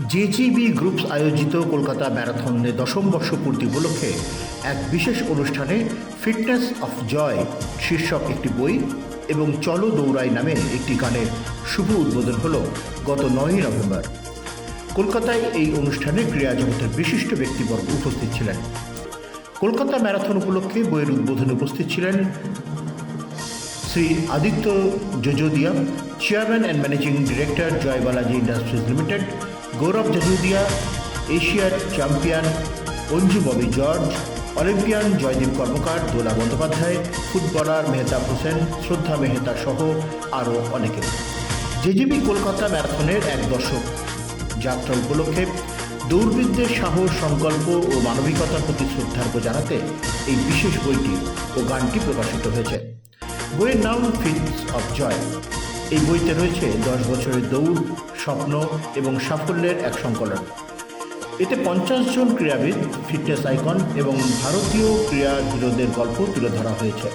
জেজিবি groups আয়োজিত কলকাতা ম্যারাথনের দশম বর্ষপূর্তি উপলক্ষে এক বিশেষ অনুষ্ঠানে ফিটনেস অফ জয় শীর্ষক একটি বই এবং চলো দৌড়াই নামে একটি গানের শুভ উদ্বোধন হল গত নয়ই নভেম্বর। কলকাতায় এই অনুষ্ঠানে ক্রীড়া জগতের বিশিষ্ট ব্যক্তিবর্গ উপস্থিত ছিলেন। কলকাতা ম্যারাথন উপলক্ষে বইয়ের উদ্বোধনে উপস্থিত ছিলেন Shri Aditya Jajodia, chairman and managing director Jay Balaji industries limited Gaurav Jajodia এশিয়ার champion Anju Bobby George, Olympian Joydeep Karmakar, Dola Bandyopadhyay, footballer Mehtab Hossain, Shraddha Mehta সহ আরও অনেকে। জেজিবি কলকাতা ম্যারাথনের এক দশক যাত্রা উপলক্ষে দৌড়বিদদের সাহস, সংকল্প ও মানবিকতার প্রতি শ্রদ্ধার্ঘ্য জানাতে এই বিশেষ বইটি ও গানটি প্রকাশিত হয়েছে। বইয়ের নাম ফিটস অফ জয় এই বইতে রয়েছে দশ বছরের দৌড়, স্বপ্ন এবং সাফল্যের এক সংকলন। এতে পঞ্চাশ জন ক্রীড়াবিদ, ফিটনেস আইকন এবং ভারতীয় ক্রীড়া হিরোদের গল্প তুলে ধরা হয়েছে,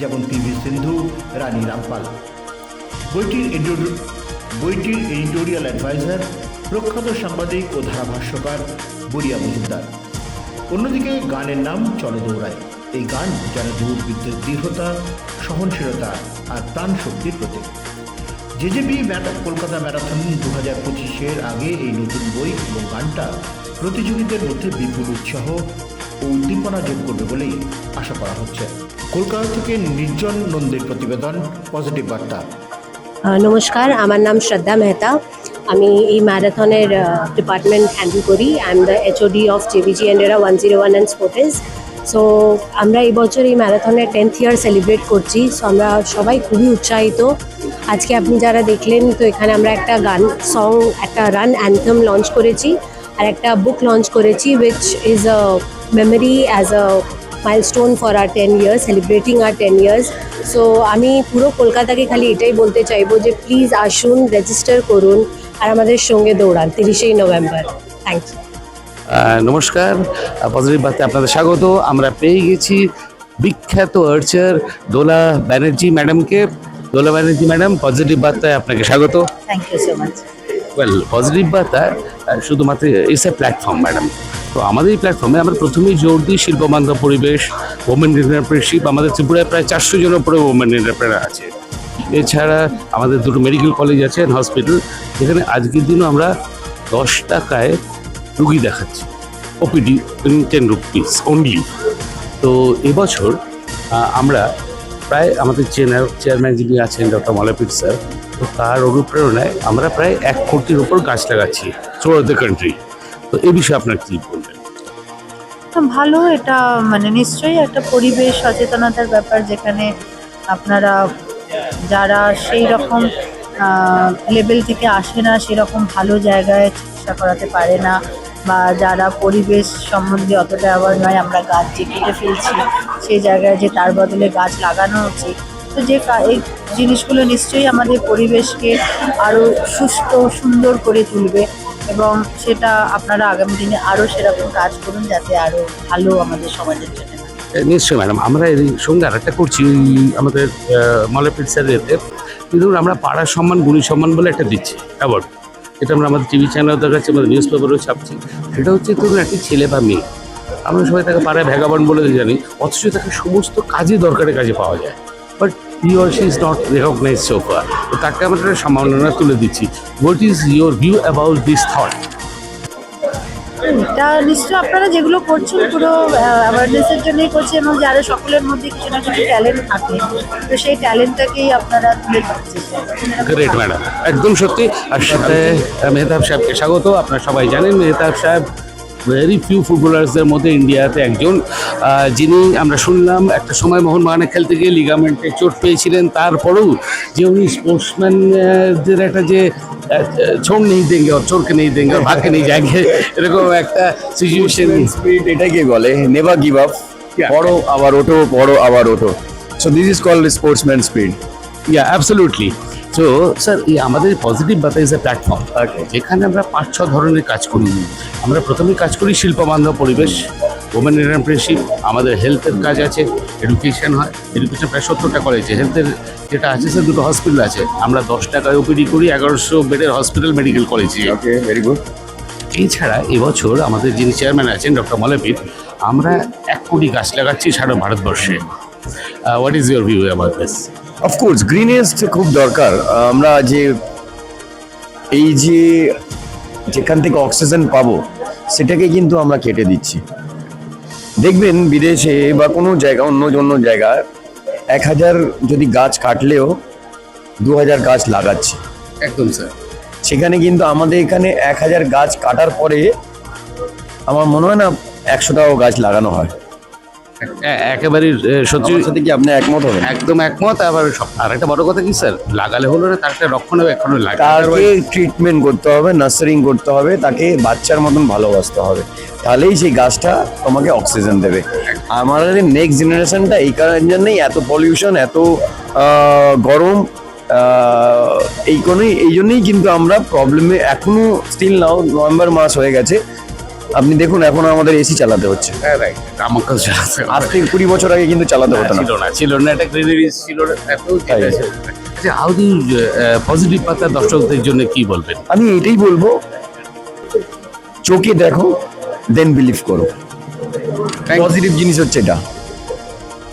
যেমন পিভি সিন্ধু, রানী রামপাল। বইটির বইটির এডিটোরিয়াল অ্যাডভাইজার, প্রখ্যাত সাংবাদিক ও ধারাভাষ্যকার বরিয়া মজুমদার। অন্যদিকে গানের নাম চলে দৌড়ায়। এই গান যেন দৌড়বিদ্যের দৃঢ়তা, সহনশীলতা আর প্রাণ শক্তির প্রতীক। জেজেবি কলকাতা ম্যারাথন দু হাজার পঁচিশের আগে এই নতুন বই এবং গানটা প্রতিযোগীদের মধ্যে বিপুল উৎসাহ ও উদ্দীপনা যোগ করবে বলেই আশা করা হচ্ছে। কলকাতা থেকে নির্জন নন্দীর প্রতিবেদন, পজিটিভ বার্তা। নমস্কার, আমার নাম শ্রদ্ধা মেহতা। আমি এই ম্যারাথনের ডিপার্টমেন্ট হ্যান্ডেল করি। I am the HOD of JBG এন্ডেরা one zero one and sports so আমরা এই বছর এই ম্যারাথনের টেন্থ ইয়ার সেলিব্রেট করছি। সো আমরা সবাই খুবই উৎসাহিত। আজকে আপনি যারা দেখলেন, তো এখানে আমরা একটা গান সং একটা রান অ্যান্থম লঞ্চ করেছি আর একটা বুক লঞ্চ করেছি which is a memory as a milestone for our ten years celebrating our ten years so আমি পুরো কলকাতাকে খালি এটাই বলতে চাইব যে প্লিজ আসুন রেজিস্টার করুন আর আমাদের সঙ্গে দৌড়ান, তিরিশেই নভেম্বর। থ্যাংক ইউ নমস্কার। পজিটিভ বার্তায় আপনাদের স্বাগত। আমরা পেয়ে গেছি বিখ্যাত আর্চার দোলা ব্যানার্জি ম্যাডামকে দোলা ব্যানার্জি ম্যাডাম পজিটিভ বার্তায় আপনাকে স্বাগত। Thank you so much well positive বার্তা শুধুমাত্র ইটস এ প্ল্যাটফর্ম ম্যাডাম তো আমাদের এই প্ল্যাটফর্মে আমরা প্রথমেই জোর দিই শিল্পবান্ধব পরিবেশ ওমেন এন্টারপ্রেনারশিপ আমাদের ত্রিপুরায় প্রায় চারশো জনের উপরে ওমেন এন্টারপ্রেনার আছে। এছাড়া আমাদের দুটো মেডিকেল কলেজ আছে হসপিটাল যেখানে আজকের দিনও আমরা দশ টাকায় রুগী দেখাচ্ছি। ওপিডি টেন রুপিস অনলি তো এবছর আমরা প্রায় আমাদের চেয়ার চেয়ারম্যান যিনি আছেন ডক্টর মলাপিট স্যার, তো তার অনুপ্রেরণায় আমরা প্রায় এক কোটির উপর গাছ লাগাচ্ছি থ্রু দ্য কান্ট্রি তো এ বিষয়ে আপনার কি বলবেন? ভালো, এটা মানে নিশ্চয়ই একটা পরিবেশ সচেতনতার ব্যাপার যেখানে আপনারা যারা সেই রকম লেভেল থেকে আসে না সেরকম ভালো জায়গায় চিকিৎসা করাতে পারে না, বা যারা পরিবেশ সম্বন্ধে অতটা অ্যাওয়ার নয়, আমরা গাছ যে কেটে ফেলছি সেই জায়গায় যে তার বদলে গাছ লাগানো উচিত। তো যে এই জিনিসগুলো নিশ্চয়ই আমাদের পরিবেশকে আরও সুস্থ, সুন্দর করে তুলবে এবং সেটা আপনারা আগামী দিনে আরও সেরকম কাজ করুন যাতে আরও ভালো আমাদের সমাজের জন্য। নিশ্চয়ই ম্যাডাম, আমরা এর সঙ্গে আরেকটা করছি, ওই আমাদের মলাপিট স্যারের এতে ধরুন আমরা পাড়ার সম্মান গুণী সম্মান বলে একটা দিচ্ছি অ্যাওয়ার্ড এটা আমরা আমাদের টিভি চ্যানেলও দেখাচ্ছি আমাদের নিউজ পেপারও ছাপছি। সেটা হচ্ছে ধরুন একটি ছেলে বা মেয়ে আমরা সবাই তাকে পাড়ায় ভ্যাগাবান বলে জানি অথচ তাকে সমস্ত কাজে দরকারি কাজে পাওয়া যায়। But he or she is not recognise so far তো তাকে আমরা একটা সম্মাননা তুলে দিচ্ছি। What is your view about this thought এটা নিশ্চয়ই আপনারা যেগুলো করছেন পুরো অ্যাওয়ারনেসের জন্যই করছেন এবং যারা সকলের মধ্যে কিছু না কিছু ট্যালেন্ট থাকে তো সেই ট্যালেন্টটাকেই আপনারা তুলে ধরছেন। গ্রেট ম্যাডাম একদম সত্যি। আর সাথে মেহতাব সাহেবকে স্বাগত। আপনারা সবাই জানেন মেহতাব সাহেব ভেরি ফিউ ফুটবলার্সদের মধ্যে ইন্ডিয়াতে একজন যিনি আমরা শুনলাম একটা সময় মোহন মোহনবাগানে খেলতে গিয়ে লিগামেন্টে চোট পেয়েছিলেন। তারপরেও যে উনি স্পোর্টসম্যানদের একটা যে ছোড় নেই দেঙ্গে ওর চোরকে নেই দেঙ্গে ওর ভাগকে নেই যাকে এরকম একটা সিচুয়েশন স্পিরিট এটাকে বলে? Never give up. পড়ো আবার ওঠো পড়ো আবার ওঠো। So this is called sportsman spirit yeah absolutely তো স্যার এই আমাদের পজিটিভ বাতা ইজ এ প্ল্যাটফর্ম যেখানে আমরা পাঁচ ছ ধরনের কাজ করি। আমরা প্রথমে কাজ করি শিল্পবান্ধব পরিবেশ ওমেন এন্টারপ্রেনারশিপ আমাদের হেলথের কাজ আছে এডুকেশন হয়। এডুকেশন প্রায় সত্তরটা কলেজে হেলথের যেটা আছে স্যার দুটো হসপিটাল আছে। আমরা দশ টাকায় ওপিডি করি এগারোশো বেডের হসপিটাল মেডিকেল কলেজে ওকে ভেরি গুড এছাড়া এবছর আমাদের যিনি চেয়ারম্যান আছেন ডক্টর মলেপিত আমরা এক কোটি গাছ লাগাচ্ছি সারা ভারতবর্ষে। What is your view about this of course greenest খুব দরকার। আমরা যে এই যে যেখান থেকে অক্সিজেন পাবো সেটাকে কিন্তু আমরা কেটে দিচ্ছি। দেখবেন বিদেশে বা কোনো জায়গা অন্য অন্য জায়গায় এক হাজার যদি গাছ কাটলেও দু হাজার গাছ লাগাচ্ছে। একদম স্যার। সেখানে কিন্তু আমাদের এখানে এক হাজার গাছ কাটার পরে আমার মনে হয় না একশোটাও গাছ লাগানো হয়। একেবারে সত্যি সাথে কি আপনি একমত হবেন? একদম একমত আবার সব- আর একটা বড় কথা কি স্যার? লাগালে হলো না তার একটা রক্ষণাবেক্ষণ লাগে। তাকে ট্রিটমেন্ট করতে হবে নার্সারিং করতে হবে তাকে বাচ্চার মতন ভালোবাসতে হবে। তাহলেই সেই গাছটা তোমাকে অক্সিজেন দেবে। আমাদের নেক্সট জেনারেশনটা এই কারণের জন্যই এত পলিউশন এত গরম এই কোনই এই জন্যই কিন্তু আমরা প্রবলেমে এখনও স্টিল নাও নভেম্বর মাস হয়ে গেছে আপনি দেখুন এখন আমাদের এসি চালাতে হচ্ছে। জানাতে আজ থেকে কুড়ি বছর আগে কিন্তু চালাতে হতো না। ছিল না ছিল না একটা গ্রিনারি ছিল তাই। আচ্ছা পজিটিভ পাতা দর্শকদের জন্য কি বলবেন? আমি এটাই বলব চোখে দেখো দেন বিলিভ করো। পজিটিভ জিনিস হচ্ছে এটা।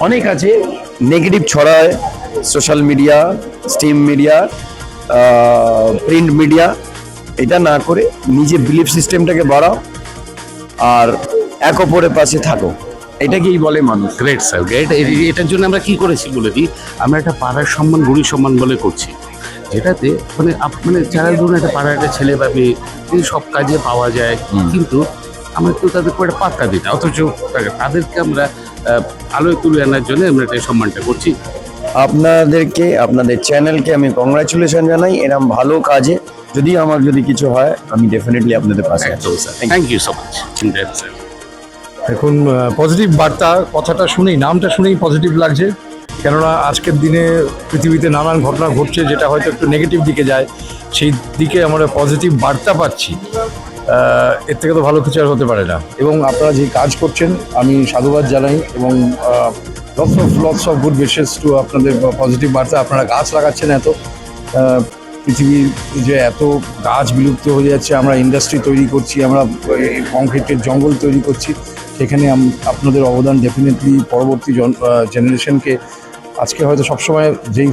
অনেক আছে নেগেটিভ ছড়ায় social media steam media print media এটা না করে নিজে বিলিভ সিস্টেমটাকে বাড়াও। আর এক অপরের পাশে থাকো। এটাকেই বলে মানুষ? গ্রেট স্যার গ্রেট এটার জন্য আমরা কি করেছি বলে দিই? আমরা একটা পাড়ার সম্মান গুড়ি সম্মান বলে করছি। যেটাতে মানে আপ- মানে যারা ধরুন একটা পাড়ার একটা ছেলে বা মেয়ে সব কাজে পাওয়া যায়। কিন্তু আমরা তো তাদের একটা পাত্তা দিই না। অথচ তাদেরকে আমরা আলোয় তুলে আনার জন্য আমরা এটা সম্মানটা করছি। আপনাদেরকে আপনাদের চ্যানেলকে আমি কংগ্রাচুলেশন জানাই। এরম ভালো কাজে যদি আমার যদি কিছু হয় আমি ডেফিনেটলি আপনাদের পাশে আছি। Sir thank you so much sir এখন পজিটিভ বার্তা কথাটা শুনেই নামটা শুনেই পজিটিভ লাগছে। কেননা আজকের দিনে পৃথিবীতে নানান ঘটনা ঘটছে যেটা হয়তো একটু নেগেটিভ দিকে যায়। সেই দিকে আমরা পজিটিভ বার্তা পাচ্ছি। এর থেকে তো ভালো কিছু আর হতে পারে না। এবং আপনারা যে কাজ করছেন আমি সাধুবাদ জানাই এবং lots of lots of good wishes to আপনাদের পজিটিভ বার্তা। আপনারা গাছ লাগাচ্ছেন এত। পৃথিবীর যে এত গাছ বিলুপ্ত হয়ে যাচ্ছে, আমরা ইন্ডাস্ট্রি তৈরি করছি, আমরা কংক্রিটের জঙ্গল তৈরি করছি, সেখানে আপনাদের অবদান ডেফিনেটলি পরবর্তী জেনারেশনকে আজকে হয়তো সবসময় যেই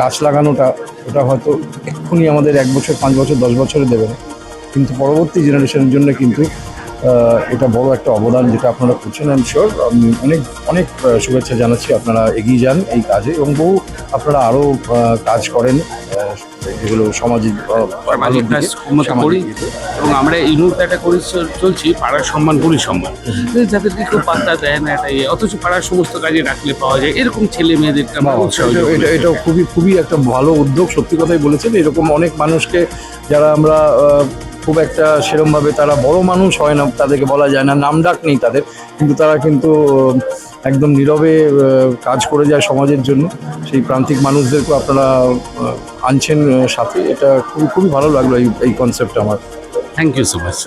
গাছ লাগানোটা, ওটা হয়তো এক্ষুনি আমাদের এক বছর, পাঁচ বছর, দশ বছরে দেবে না। কিন্তু পরবর্তী জেনারেশনের জন্য কিন্তু এটা বড় একটা অবদান যেটা আপনারা করছেন আই শিওর অনেক অনেক শুভেচ্ছা জানাচ্ছি আপনারা এগিয়ে যান এই কাজে এবং বহু আপনারা আরও কাজ করেন যেগুলো সামাজিক। এবং আমরা এই মুহূর্তে একটা করি চলছি পাড়ার সম্মান করি সম্মান যাদেরকে কেউ পাত্তা দেয় না এটা ইয়ে, অথচ পাড়ার সমস্ত কাজে ডাকলে পাওয়া যায়। এরকম ছেলে মেয়েদেরকে আমরা উৎসাহ এটা- এটা খুবই খুবই একটা ভালো উদ্যোগ। সত্যি কথাই বলেছেন এরকম অনেক মানুষকে যারা আমরা খুব একটা সেরমভাবে তারা বড় মানুষ হয় না, তাদেরকে বলা যায় না, নাম ডাক নেই তাদের। কিন্তু তারা কিন্তু একদম নীরবে কাজ করে যায় সমাজের জন্য। সেই প্রান্তিক মানুষদেরকে আপনারা আনছেন সাথে। এটা খুবই খুবই ভালো লাগল এই এই কনসেপ্ট আমার। থ্যাংক ইউ সো মাচ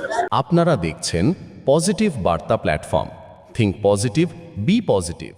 আপনারা দেখছেন পজিটিভ বার্তা platform think positive be positive